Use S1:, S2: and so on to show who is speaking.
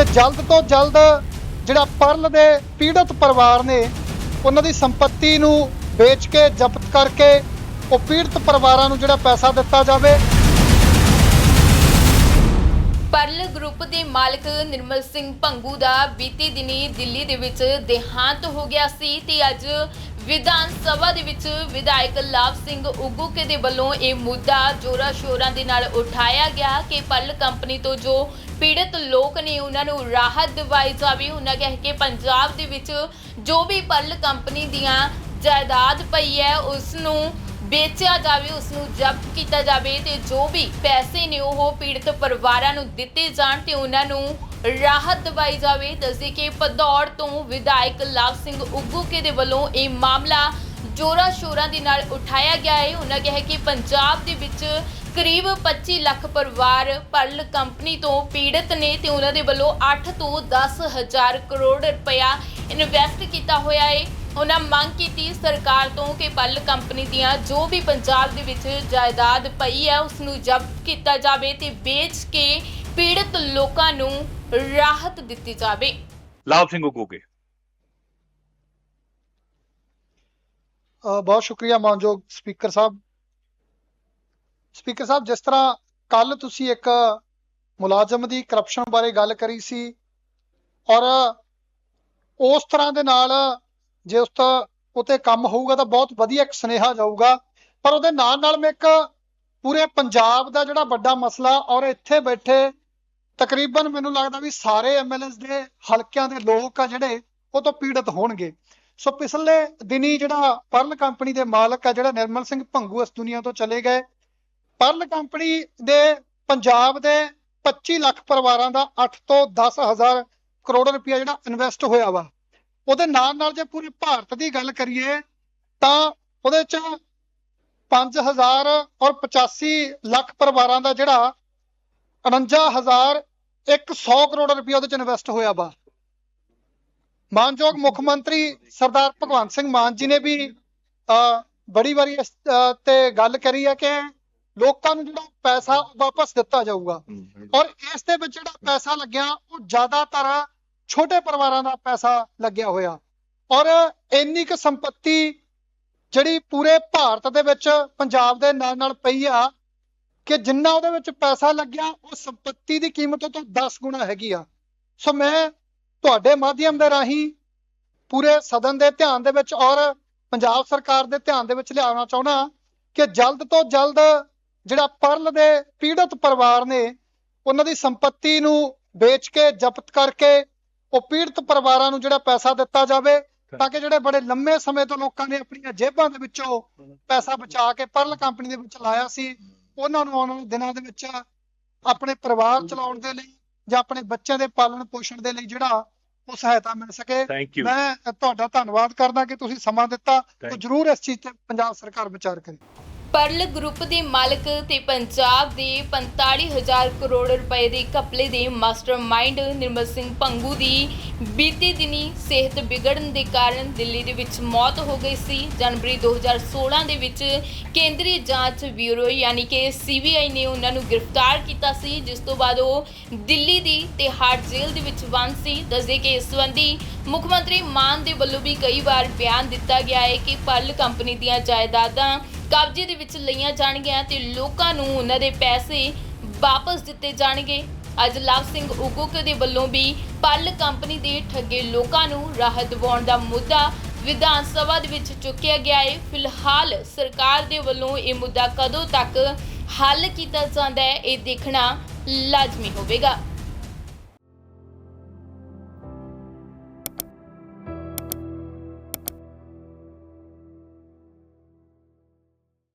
S1: ਕਿ ਜਲਦ ਤੋਂ ਜਲਦ ਜਿਹੜਾ ਪਰਲ ਦੇ ਪੀੜਤ ਪਰਿਵਾਰ ਨੇ ਉਹਨਾਂ ਦੀ ਸੰਪਤੀ ਨੂੰ ਵੇਚ ਕੇ, ਜ਼ਬਤ ਕਰਕੇ ਉਹ ਪੀੜਤ ਪਰਿਵਾਰਾਂ ਨੂੰ ਜਿਹੜਾ ਪੈਸਾ ਦਿੱਤਾ ਜਾਵੇ।
S2: ਪਰਲ ਗਰੁੱਪ ਦੇ ਮਾਲਕ ਨਿਰਮਲ ਸਿੰਘ ਭੰਗੂ ਦਾ ਬੀਤੀ ਦਿਨੀ ਦਿੱਲੀ ਦੇ ਵਿੱਚ ਦੇਹਾਂਤ ਹੋ ਗਿਆ ਸੀ ਤੇ ਅੱਜ ਵਿਧਾਨ ਸਭਾ ਦੇ ਵਿੱਚ ਵਿਧਾਇਕ ਲਾਭ ਸਿੰਘ ਉਗੂਕੇ ਦੇ ਵੱਲੋਂ ਇਹ ਮੁੱਦਾ ਜੋਰਾ ਸ਼ੋਰਾਂ ਦੇ ਨਾਲ ਉਠਾਇਆ ਗਿਆ ਕਿ ਪਰਲ ਕੰਪਨੀ ਤੋਂ ਜੋ ਪੀੜਤ ਲੋਕ ਨੇ ਉਹਨਾਂ ਨੂੰ ਰਾਹਤ ਦਿਵਾਈ ਜਾਵੇ, ਉਹਨਾਂ ਕਹਿ ਕੇ ਪੰਜਾਬ ਦੇ ਵਿੱਚ ਜੋ ਵੀ ਪਰਲ ਕੰਪਨੀ ਦੀਆਂ ਜਾਇਦਾਦ ਪਈ ਹੈ ਉਸ ਨੂੰ ਵੇਚਿਆ ਜਾਵੇ ਉਸ ਨੂੰ ਜ਼ਬਤ ਕੀਤਾ ਜਾਵੇ ਤੇ ਜੋ ਵੀ ਪੈਸੇ ਨੇ ਉਹ ਪੀੜਤ ਪਰਿਵਾਰਾਂ ਨੂੰ ਦਿੱਤੇ ਜਾਣ ਤੇ ਉਹਨਾਂ ਨੂੰ ਰਾਹਤ ਦਵਾਈ ਜਾਵੇ, ਦੱਸਦੇ ਕਿ ਭਦੌੜ ਤੋਂ ਵਿਧਾਇਕ ਲਾਭ ਸਿੰਘ ਉਗੂਕੇ ਦੇ ਵੱਲੋਂ ਇਹ ਮਾਮਲਾ ਜੋਰਾ ਸ਼ੋਰਾਂ ਦੇ ਨਾਲ ਉਠਾਇਆ ਗਿਆ ਹੈ। ਉਹਨਾਂ ਕਿਹਾ ਕਿ ਪੰਜਾਬ ਦੇ ਵਿੱਚ ਕਰੀਬ 25 ਲੱਖ ਪਰਿਵਾਰ ਪਰਲ ਕੰਪਨੀ ਤੋਂ ਪੀੜਤ ਨੇ ਤੇ ਉਹਨਾਂ ਦੇ ਵੱਲੋਂ 8 ਤੋਂ 10 ਹਜ਼ਾਰ ਕਰੋੜ ਰੁਪਇਆ ਇਨਵੈਸਟ ਕੀਤਾ ਹੋਇਆ ਹੈ। ਉਹਨਾਂ ਮੰਗ ਕੀਤੀ ਸਰਕਾਰ ਤੋਂ ਕਿ ਪਰਲ ਕੰਪਨੀ ਦੀਆਂ ਜੋ ਵੀ ਪੰਜਾਬ ਦੇ ਵਿੱਚ ਜਾਇਦਾਦ ਪਈ ਹੈ ਉਸ ਨੂੰ ਜ਼ਬਤ ਕੀਤਾ ਜਾਵੇ ਤੇ ਵੇਚ ਕੇ ਪੀੜਤ ਲੋਕਾਂ ਨੂੰ ਰਾਹਤ ਦਿੱਤੀ ਜਾਵੇ।
S3: ਲਾਭ ਸਿੰਘ ਉਗੋਗੇ
S1: ਅ, ਬਹੁਤ ਸ਼ੁਕਰੀਆ ਮਾਨਯੋਗ ਸਪੀਕਰ ਸਾਹਿਬ। ਸਪੀਕਰ ਸਾਹਿਬ ਜਿਸ ਤਰ੍ਹਾਂ ਕੱਲ ਤੁਸੀਂ ਇੱਕ ਮੁਲਾਜ਼ਮ ਦੀ ਕਰਪਸ਼ਨ ਬਾਰੇ ਗੱਲ ਕਰੀ ਸੀ ਔਰ ਉਸ ਤਰ੍ਹਾਂ ਦੇ ਨਾਲ ਜੇ ਉਸ ਤੋਂ ਉਤੇ ਕੰਮ ਹੋਊਗਾ ਤਾਂ ਬਹੁਤ ਵਧੀਆ ਇੱਕ ਸੁਨੇਹਾ ਜਾਊਗਾ। ਪਰ ਉਹਦੇ ਨਾਲ ਨਾਲ ਮੈਂ ਇੱਕ ਪੂਰੇ ਪੰਜਾਬ ਦਾ ਜਿਹੜਾ ਵੱਡਾ ਮਸਲਾ ਔਰ ਇੱਥੇ ਬੈਠੇ ਤਕਰੀਬਨ ਮੈਨੂੰ ਲੱਗਦਾ ਵੀ ਸਾਰੇ ਐਮਐਲਏਸ ਦੇ ਹਲਕਿਆਂ ਦੇ ਲੋਕ ਆ ਜਿਹੜੇ, ਉਹ ਤੋਂ ਪੀੜਤ ਹੋਣਗੇ। ਸੋ ਪਿਛਲੇ ਦਿਨੀ ਜਿਹੜਾ ਪਰਲ ਕੰਪਨੀ ਦੇ ਮਾਲਕ ਆ ਜਿਹੜਾ ਨਿਰਮਲ ਸਿੰਘ ਭੰਗੂ ਇਸ ਦੁਨੀਆ ਤੋਂ ਚਲੇ ਗਏ। ਪਰਲ ਕੰਪਨੀ ਦੇ ਪੰਜਾਬ ਦੇ 25 ਲੱਖ ਪਰਿਵਾਰਾਂ ਦਾ 8 ਤੋਂ 10 ਹਜ਼ਾਰ ਕਰੋੜ ਰੁਪਇਆ ਜਿਹੜਾ ਇਨਵੈਸਟ ਹੋਇਆ ਵਾ, ਉਹਦੇ ਨਾਲ ਨਾਲ ਜੇ ਪੂਰੇ ਭਾਰਤ ਦੀ ਗੱਲ ਕਰੀਏ, ਤਾਂ ਉਹਦੇ ਚ 5000 ਔਰ 85 ਲੱਖ ਪਰਿਵਾਰਾਂ ਦਾ ਜਿਹੜਾ 49100 ਕਰੋੜ ਰੁਪਇਆ ਉਹਦੇ ਚ ਇਨਵੈਸਟ ਹੋਇਆ ਵਾ। ਮਾਨਯੋਗ ਮੁੱਖ ਮੰਤਰੀ ਸਰਦਾਰ ਭਗਵੰਤ ਸਿੰਘ ਮਾਨ ਜੀ ਨੇ ਵੀ ਬੜੀ ਵਾਰੀ ਇਸ ਤੇ ਗੱਲ ਕਰੀ ਹੈ ਕਿ ਲੋਕਾਂ ਨੂੰ ਜਿਹੜਾ ਪੈਸਾ ਵਾਪਸ ਦਿੱਤਾ ਜਾਊਗਾ। ਔਰ ਇਸ ਦੇ ਵਿੱਚ ਜਿਹੜਾ ਪੈਸਾ ਲੱਗਿਆ ਉਹ ਜ਼ਿਆਦਾਤਰ ਛੋਟੇ ਪਰਿਵਾਰਾਂ ਦਾ ਪੈਸਾ ਲੱਗਿਆ ਹੋਇਆ। ਔਰ ਇੰਨੀ ਕੁ ਸੰਪਤੀ ਜਿਹੜੀ ਪੂਰੇ ਭਾਰਤ ਦੇ ਵਿੱਚ ਪੰਜਾਬ ਦੇ ਨਾਲ ਨਾਲ ਪਈ ਆ ਕਿ ਜਿੰਨਾ ਉਹਦੇ ਵਿੱਚ ਪੈਸਾ ਲੱਗਿਆ, ਉਹ ਸੰਪਤੀ ਦੀ ਕੀਮਤ ਤੋਂ 10 ਗੁਣਾ ਹੈਗੀ ਆ। ਸੋ ਮੈਂ ਤੁਹਾਡੇ ਮਾਧਿਅਮ ਦੇ ਰਾਹੀਂ ਪੂਰੇ ਸਦਨ ਦੇ ਧਿਆਨ ਦੇ ਵਿੱਚ ਔਰ ਪੰਜਾਬ ਸਰਕਾਰ ਦੇ ਧਿਆਨ ਦੇ ਵਿੱਚ ਲਿਆਉਣਾ ਚਾਹੁੰਦਾ ਕਿ ਜਲਦ ਤੋਂ ਜਲਦ ਜਿਹੜਾ ਪਰਲ ਦੇ ਪੀੜਤ ਪਰਿਵਾਰ ਨੇ ਉਹਨਾਂ ਦੀ ਸੰਪਤੀ ਨੂੰ ਵੇਚ ਕੇ, ਜ਼ਬਤ ਕਰਕੇ ਉਹ ਪੀੜਤ ਪਰਿਵਾਰਾਂ ਨੂੰ ਜਿਹੜਾ ਪੈਸਾ ਦਿੱਤਾ ਜਾਵੇ ਤਾਂ ਕਿ ਜਿਹੜੇ ਬੜੇ ਲੰਮੇ ਸਮੇਂ ਤੋਂ ਲੋਕਾਂ ਨੇ ਆਪਣੀਆਂ ਜੇਬਾਂ ਦੇ ਵਿੱਚੋਂ ਪੈਸਾ ਬਚਾ ਕੇ ਪਰਲ ਕੰਪਨੀ ਦੇ ਵਿੱਚ ਲਾਇਆ ਸੀ ਉਹਨਾਂ ਨੂੰ ਆਉਣ ਵਾਲੇ ਦਿਨਾਂ ਦੇ ਵਿੱਚ ਆਪਣੇ ਪਰਿਵਾਰ ਚਲਾਉਣ ਦੇ ਲਈ ਜਾਂ ਆਪਣੇ ਬੱਚਿਆਂ ਦੇ ਪਾਲਣ ਪੋਸ਼ਣ ਦੇ ਲਈ ਜਿਹੜਾ ਉਹ ਸਹਾਇਤਾ ਮਿਲ ਸਕੇ। ਮੈਂ ਤੁਹਾਡਾ ਧੰਨਵਾਦ ਕਰਦਾ ਕਿ ਤੁਸੀਂ ਸਮਾਂ ਦਿੱਤਾ। ਤੇ. ਜਰੂਰ ਇਸ ਚੀਜ਼ ਤੇ ਪੰਜਾਬ ਸਰਕਾਰ ਵਿਚਾਰ ਕਰੇ।
S2: ਪਰਲ ਗਰੁੱਪ ਦੇ ਮਾਲਕ ਤੇ ਪੰਜਾਬ ਦੇ 45000 ਕਰੋੜ ਰੁਪਏ ਦੇ ਘਪਲੇ ਦੇ ਮਾਸਟਰਮਾਈਂਡ ਨਿਰਮਲ ਸਿੰਘ ਭੰਗੂ ਦੀ ਬੀਤੀ ਦਿਨੀ ਸਿਹਤ ਵਿਗੜਨ ਦੇ ਕਾਰਨ ਦਿੱਲੀ ਦੇ ਵਿੱਚ ਮੌਤ ਹੋ ਗਈ ਸੀ। ਜਨਵਰੀ 2016 ਦੇ ਵਿੱਚ ਕੇਂਦਰੀ ਜਾਂਚ ਬਿਊਰੋ ਯਾਨੀ ਕਿ ਸੀਬੀਆਈ ਨੇ ਉਹਨਾਂ ਨੂੰ ਗ੍ਰਿਫਤਾਰ ਕੀਤਾ ਸੀ, ਜਿਸ ਤੋਂ ਬਾਅਦ ਉਹ ਦਿੱਲੀ ਦੀ ਤਿਹਾੜ ਜੇਲ੍ਹ ਦੇ ਵਿੱਚ ਬੰਦ ਸੀ। ਦੱਸਦੇ ਕਿ ਇਸ ਸੰਬੰਧੀ ਮੁੱਖ ਮੰਤਰੀ ਮਾਨ ਦੇ ਵੱਲੋਂ ਵੀ ਕਈ ਵਾਰ ਬਿਆਨ ਦਿੱਤਾ ਗਿਆ ਹੈ ਕਿ ਪਰਲ ਕੰਪਨੀ ਦੀਆਂ ਜਾਇਦਾਦਾਂ ਕਬਜ਼ੇ ਦੇ ਵਿੱਚ ਲਈਆਂ ਜਾਣਗੀਆਂ ਤੇ ਲੋਕਾਂ ਨੂੰ ਉਹਨਾਂ ਦੇ ਪੈਸੇ ਵਾਪਸ ਦਿੱਤੇ ਜਾਣਗੇ। ਅੱਜ ਲਵ ਸਿੰਘ ਉਗੁਕ ਦੇ ਵੱਲੋਂ ਵੀ ਪੱਲ ਕੰਪਨੀ ਦੇ ਠੱਗੇ ਲੋਕਾਂ ਨੂੰ ਰਾਹਤ ਦਿਵਾਉਣ ਦਾ ਮੁੱਦਾ ਵਿਧਾਨ ਸਭਾ ਦੇ ਵਿੱਚ ਚੁੱਕਿਆ ਗਿਆ ਹੈ ਫਿਲਹਾਲ ਸਰਕਾਰ ਦੇ ਵੱਲੋਂ ਇਹ ਮੁੱਦਾ ਕਦੋਂ ਤੱਕ ਹੱਲ ਕੀਤਾ ਜਾਂਦਾ ਹੈ, ਇਹ ਦੇਖਣਾ ਲਾਜ਼ਮੀ ਹੋਵੇਗਾ।